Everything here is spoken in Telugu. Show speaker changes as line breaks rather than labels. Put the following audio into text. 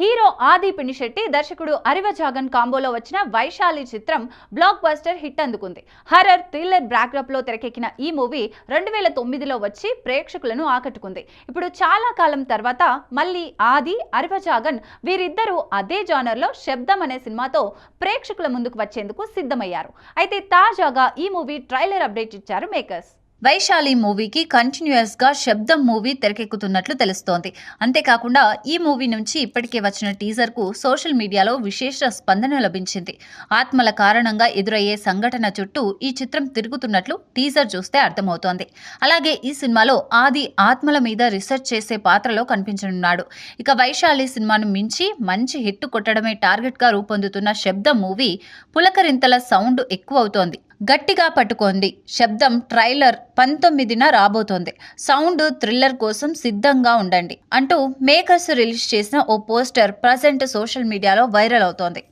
హీరో ఆది పినిశెట్టి దర్శకుడు అరివజాగన్ కాంబోలో వచ్చిన వైశాలి చిత్రం బ్లాక్ బస్టర్ హిట్ అందుకుంది. హర్రర్ థ్రిల్లర్ బ్యాక్డ్రాప్లో తెరకెక్కిన ఈ మూవీ రెండు వేల తొమ్మిదిలో వచ్చి ప్రేక్షకులను ఆకట్టుకుంది. ఇప్పుడు చాలా కాలం తర్వాత మళ్ళీ ఆది అరివజాగన్ వీరిద్దరూ అదే జానర్లో శబ్దం అనే సినిమాతో ప్రేక్షకుల ముందుకు వచ్చేందుకు సిద్ధమయ్యారు. అయితే తాజాగా ఈ మూవీ ట్రైలర్ అప్డేట్ ఇచ్చారు మేకర్స్. వైశాలి మూవీకి కంటిన్యూస్గా శబ్దం మూవీ తెరకెక్కుతున్నట్లు తెలుస్తోంది. అంతేకాకుండా ఈ మూవీ నుంచి ఇప్పటికే వచ్చిన టీజర్కు సోషల్ మీడియాలో విశేష స్పందన లభించింది. ఆత్మల కారణంగా ఎదురయ్యే సంఘటన చుట్టూ ఈ చిత్రం తిరుగుతున్నట్లు టీజర్ చూస్తే అర్థమవుతోంది. అలాగే ఈ సినిమాలో ఆది ఆత్మల మీద రీసెర్చ్ చేసే పాత్రలో కనిపించనున్నాడు. ఇక వైశాలి సినిమాను మించి మంచి హిట్ కొట్టడమే టార్గెట్గా రూపొందుతున్న శబ్దం మూవీ పులకరింతల సౌండ్ ఎక్కువ అవుతోంది గట్టిగా పట్టుకోండి శబ్దం ట్రైలర్ పంతొమ్మిదిన రాబోతోంది. సౌండ్ థ్రిల్లర్ కోసం సిద్ధంగా ఉండండి అంటూ మేకర్స్ రిలీజ్ చేసిన ఓ పోస్టర్ ప్రజెంట్ సోషల్ మీడియాలో వైరల్ అవుతోంది.